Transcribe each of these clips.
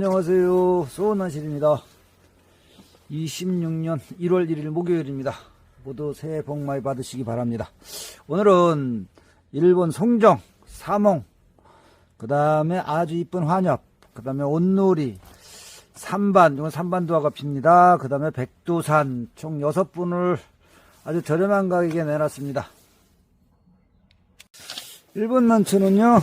안녕하세요. 소원한실입니다. 26년 1월 1일 목요일입니다. 모두 새해 복 많이 받으시기 바랍니다. 오늘은 일본 송정, 사몽, 그 다음에 아주 이쁜 환엽, 그 다음에 온누리, 삼반, 이건 삼반도화가 핍니다. 그 다음에 백두산, 총 6분을 아주 저렴한 가격에 내놨습니다. 일본 난초는요,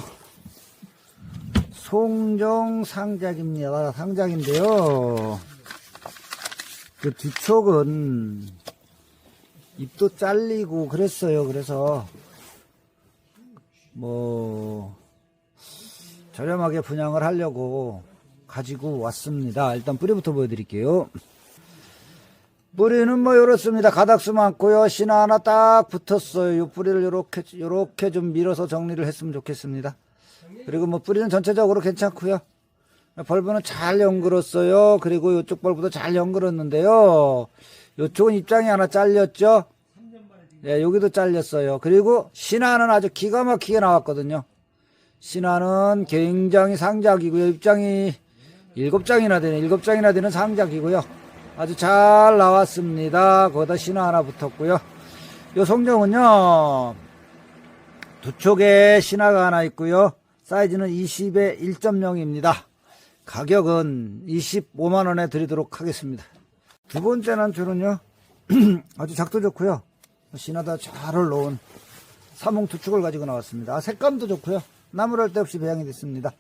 송정 상작입니다. 상작인데요. 그 뒤쪽은 잎도 잘리고 그랬어요. 그래서 뭐 저렴하게 분양을 하려고 가지고 왔습니다. 일단 뿌리부터 보여드릴게요. 뿌리는 뭐 이렇습니다. 가닥수 많고요. 신화 하나 딱 붙었어요. 이 뿌리를 요렇게 요렇게 좀 밀어서 정리를 했으면 좋겠습니다. 그리고 뭐 뿌리는 전체적으로 괜찮고요. 벌브는 잘 연글었어요. 그리고 이쪽 벌브도 잘 연글었는데요. 이쪽은 입장이 하나 잘렸죠. 예, 여기도 잘렸어요. 그리고 신화는 아주 기가 막히게 나왔거든요. 신화는 굉장히 상작이고요. 입장이 일곱 장이나 되는 일곱 장이나 되는 상작이고요. 아주 잘 나왔습니다. 거기다 신화 하나 붙었고요. 요 송정은요. 두 쪽에 신화가 하나 있고요. 사이즈는 20에 1.0입니다. 가격은 25만원에 드리도록 하겠습니다. 두 번째 난초는요, 아주 작도 좋고요. 신하다 잘 올라온 사몽 두 축을 가지고 나왔습니다. 아, 색감도 좋고요. 나무랄 데 없이 배양이 됐습니다.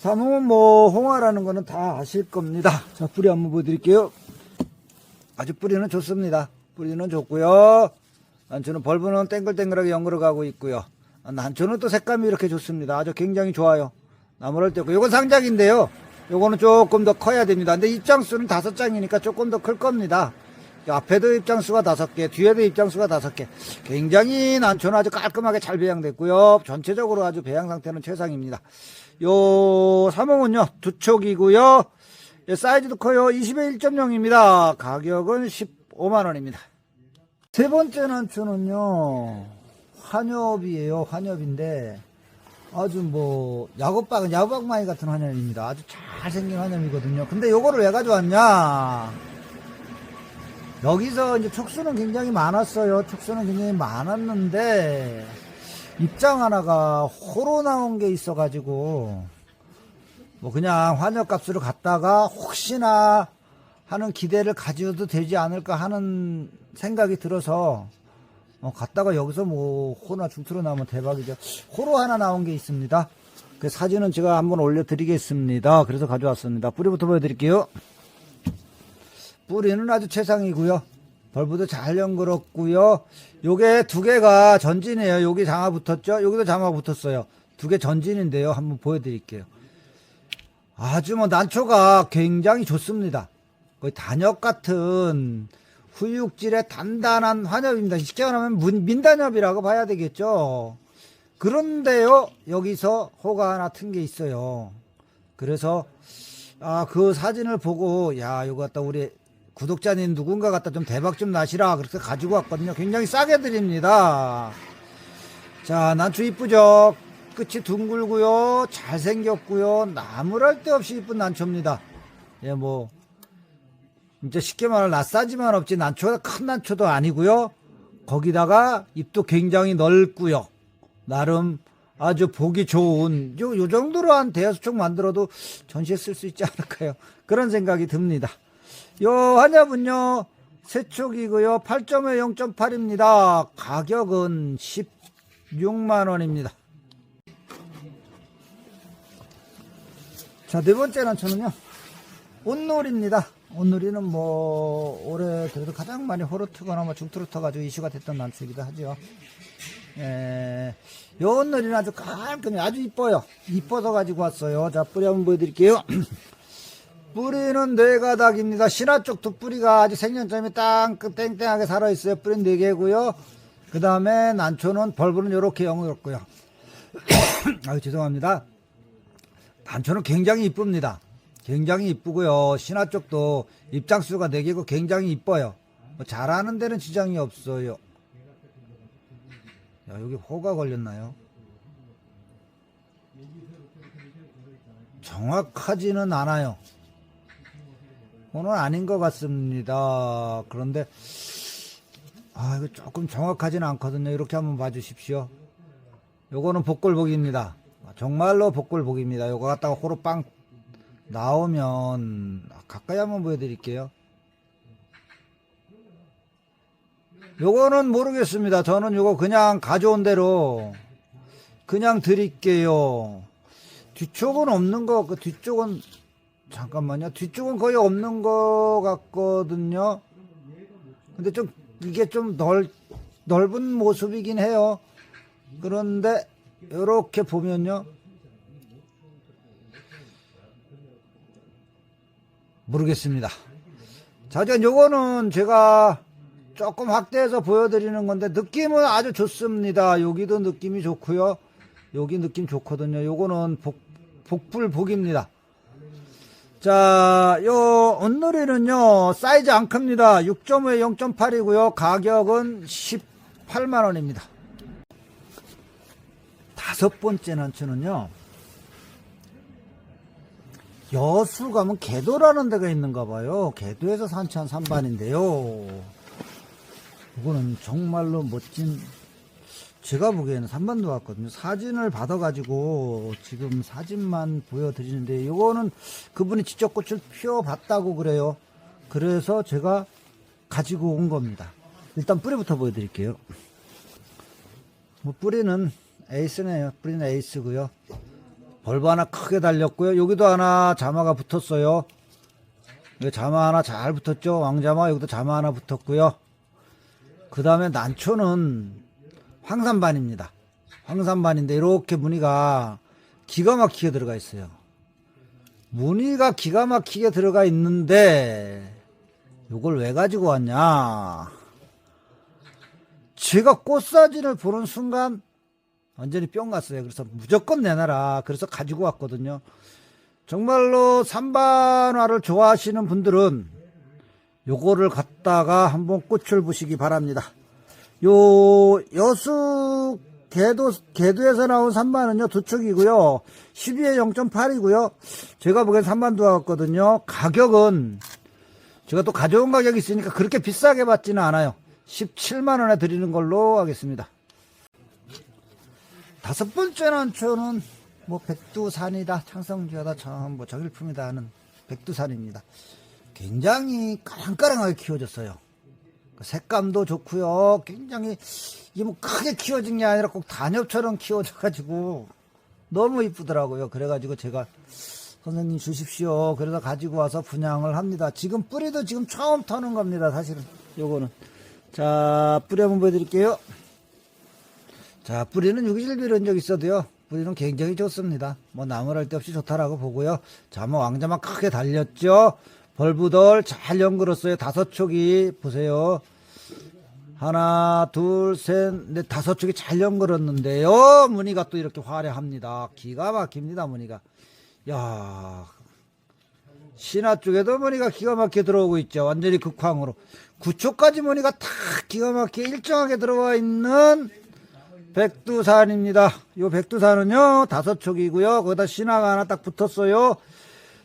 사몽은 뭐, 홍화라는 거는 다 아실 겁니다. 자, 뿌리 한번 보여드릴게요. 아주 뿌리는 좋습니다. 뿌리는 좋고요. 난초는 벌브는 땡글땡글하게 연그러 가고 있고요. 아, 난초는 또 색감이 이렇게 좋습니다. 아주 굉장히 좋아요. 나무랄 때 없고. 요건 상작인데요. 요거는 조금 더 커야 됩니다. 근데 입장수는 다섯 장이니까 조금 더 클 겁니다. 앞에도 입장수가 다섯 개, 뒤에도 입장수가 다섯 개. 굉장히 난초는 아주 깔끔하게 잘 배양됐고요. 전체적으로 아주 배양 상태는 최상입니다. 요 사몽은요, 두 촉이고요. 예, 사이즈도 커요. 20에 1.0입니다. 가격은 15만 원입니다. 세 번째 난초는요, 환엽이에요. 환엽인데, 아주 뭐, 야곱박은 야곱박마이 같은 환엽입니다. 아주 잘생긴 환엽이거든요. 근데 요거를 왜 가져왔냐? 여기서 이제 촉수는 굉장히 많았어요. 촉수는 굉장히 많았는데, 입장 하나가 호로 나온 게 있어가지고, 뭐 그냥 환엽값으로 갔다가 혹시나 하는 기대를 가져도 되지 않을까 하는 생각이 들어서, 어, 갔다가 여기서 뭐 호나 중투로 나오면 대박이죠. 호로 하나 나온 게 있습니다. 그 사진은 제가 한번 올려드리겠습니다. 그래서 가져왔습니다. 뿌리부터 보여드릴게요. 뿌리는 아주 최상이고요. 벌브도 잘 연그렀고요. 요게 두 개가 전진이에요. 여기 장화 붙었죠? 여기도 장화 붙었어요. 두 개 전진인데요. 한번 보여드릴게요. 아주 뭐 난초가 굉장히 좋습니다. 거의 단엽 같은 후육질의 단단한 환엽입니다. 쉽게 말하면 문- 민단엽이라고 봐야 되겠죠. 그런데요, 여기서 호가 하나 튼 게 있어요. 그래서, 아, 그 사진을 보고, 야, 이거 갖다 우리 구독자님 누군가 갖다 좀 대박 좀 나시라. 그래서 가지고 왔거든요. 굉장히 싸게 드립니다. 자, 난초 이쁘죠? 끝이 둥글고요. 잘생겼고요. 나무랄 데 없이 이쁜 난초입니다. 예, 뭐, 이제 쉽게 말하면 낯싸지만 없지 난초가 큰 난초도 아니고요. 거기다가 잎도 굉장히 넓고요. 나름 아주 보기 좋은 요, 요 정도로 한 대여섯 촉 만들어도 전시에 쓸 수 있지 않을까요? 그런 생각이 듭니다. 요 한엽은요 세 촉이고요 8.5 0.8입니다. 가격은 16만 원입니다. 자 네 번째 난초는요 온놀입니다. 온놀이는 뭐 올해 그래도 가장 많이 호르트거나 뭐 중투로 터가지고 이슈가 됐던 난초이기도 하죠. 예, 요 온놀이는 아주 깔끔해 아주 이뻐요. 이뻐서 가지고 왔어요. 자 뿌리 한번 보여드릴게요. 뿌리는 네 가닥입니다. 신화 쪽 두 뿌리가 아주 생년점이 딱 땡땡하게 살아 있어요. 뿌리는 네 개고요. 그 다음에 난초는 벌브는 이렇게 영어였고요. 아유 죄송합니다. 단초는 굉장히 이쁩니다. 굉장히 이쁘고요. 신화 쪽도 입장수가 4개고 굉장히 이뻐요. 뭐 잘하는 데는 지장이 없어요. 야, 여기 호가 걸렸나요? 정확하지는 않아요. 오늘 아닌 것 같습니다. 그런데 아 이거 조금 정확하지는 않거든요. 이렇게 한번 봐주십시오. 요거는 복골복입니다. 정말로 복골복입니다. 요거 갖다가 호로 빵 나오면 가까이 한번 보여드릴게요. 요거는 모르겠습니다. 저는 요거 그냥 가져온 대로 그냥 드릴게요. 뒤쪽은 없는 거, 그 뒤쪽은 잠깐만요. 뒤쪽은 거의 없는 거 같거든요. 근데 좀 이게 좀 넓, 넓은 모습이긴 해요. 그런데 이렇게 보면요. 모르겠습니다. 자, 전 요거는 제가 조금 확대해서 보여드리는 건데 느낌은 아주 좋습니다. 여기도 느낌이 좋고요. 여기 느낌 좋거든요. 요거는 복, 복불복입니다. 자, 요 온누리는요 사이즈 안 큽니다. 6.5에 0.8이고요. 가격은 18만 원입니다. 다섯 번째 난초는요. 여수 가면 개도라는 데가 있는가 봐요. 개도에서 산치한 산반인데요. 이거는 정말로 멋진 제가 보기에는 3반도 왔거든요. 사진을 받아가지고 지금 사진만 보여드리는데 이거는 그분이 직접 꽃을 피워봤다고 그래요. 그래서 제가 가지고 온 겁니다. 일단 뿌리부터 보여드릴게요. 뭐 뿌리는 에이스네요. 뿌리는 에이스고요. 벌브 하나 크게 달렸고요. 여기도 하나 자마가 붙었어요. 여기 자마 하나 잘 붙었죠. 왕자마 여기도 자마 하나 붙었고요. 그 다음에 난초는 황산반입니다. 황산반인데 이렇게 무늬가 기가 막히게 들어가 있어요. 무늬가 기가 막히게 들어가 있는데 이걸 왜 가지고 왔냐? 제가 꽃 사진을 보는 순간 완전히 뿅 갔어요. 그래서 무조건 내놔라. 그래서 가지고 왔거든요. 정말로 삼반화를 좋아하시는 분들은 요거를 갖다가 한번 꽃을 보시기 바랍니다. 요 여수 개도 개도에서 나온 3반은요 두 축이고요 12에 0.8이고요 제가 보기엔 3반도 왔거든요 가격은 제가 또 가져온 가격이 있으니까 그렇게 비싸게 받지는 않아요 17만 원에 드리는 걸로 하겠습니다 다섯 번째 난초는 뭐 백두산이다 창성지하다 전뭐 정일품이다 하는 백두산입니다 굉장히 까랑까랑하게 키워졌어요 그 색감도 좋고요. 굉장히 이게 뭐 크게 키워진 게 아니라 꼭 단엽처럼 키워져 가지고 너무 이쁘더라고요. 그래가지고 제가 선생님 주십시오. 그래서 가지고 와서 분양을 합니다. 지금 뿌리도 지금 처음 터는 겁니다. 사실은 요거는 자 뿌리 한번 보여드릴게요. 자 뿌리는 유기질 비른 적 있어도요. 뿌리는 굉장히 좋습니다. 뭐 나무랄 데 없이 좋다라고 보고요. 자뭐 왕자만 크게 달렸죠. 벌부들 잘 연글었어요. 다섯 촉이 보세요. 하나, 둘, 셋, 넷, 다섯 촉이 잘 연글었는데요. 무늬가 또 이렇게 화려합니다. 기가 막힙니다. 무늬가. 야, 신화 쪽에도 무늬가 기가 막히게 들어오고 있죠. 완전히 극황으로. 9촉까지 무늬가 다 기가 막히게 일정하게 들어와 있는 백두산입니다. 요 백두산은요, 다섯 촉이고요. 거기다 신화가 하나 딱 붙었어요.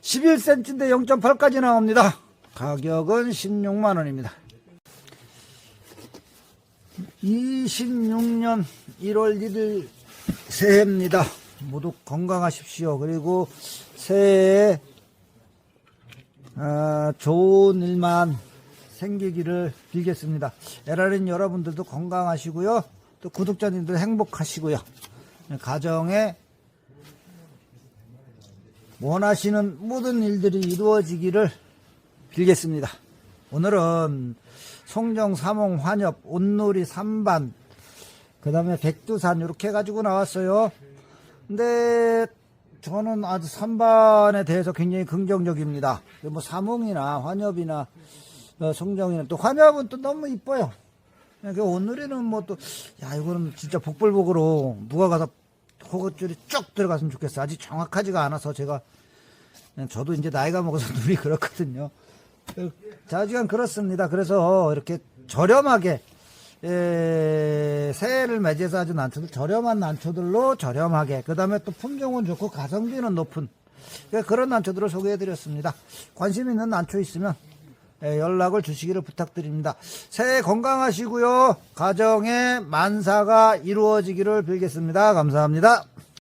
11cm인데 0.8까지 나옵니다. 가격은 16만원입니다. 26년 1월 1일 새해입니다. 모두 건강하십시오. 그리고 새해에 아, 좋은 일만 생기기를 빌겠습니다. 에라린 여러분들도 건강하시고요. 또 구독자님들 행복하시고요. 가정에 원하시는 모든 일들이 이루어지기를 빌겠습니다. 오늘은 송정, 삼홍, 환엽, 온누리, 삼반, 그 다음에 백두산 이렇게 해가지고 나왔어요. 근데 저는 아주 삼반에 대해서 굉장히 긍정적입니다. 뭐 삼홍이나 환엽이나 어, 송정이나 또 환엽은 또 너무 이뻐요. 그 온누리는 뭐 또 야 이거는 진짜 복불복으로 누가 가서 호흡줄이 쭉 들어갔으면 좋겠어. 아직 정확하지가 않아서 제가 저도 이제 나이가 먹어서 눈이 그렇거든요. 자주간 그렇습니다. 그래서 이렇게 저렴하게 에, 새해를 맞이해서 아주 난초들 저렴한 난초들로 저렴하게 그 다음에 또 품종은 좋고 가성비는 높은 그러니까 그런 난초들을 소개해드렸습니다. 관심 있는 난초 있으면 예, 연락을 주시기를 부탁드립니다. 새해 건강하시고요. 가정의 만사가 이루어지기를 빌겠습니다. 감사합니다.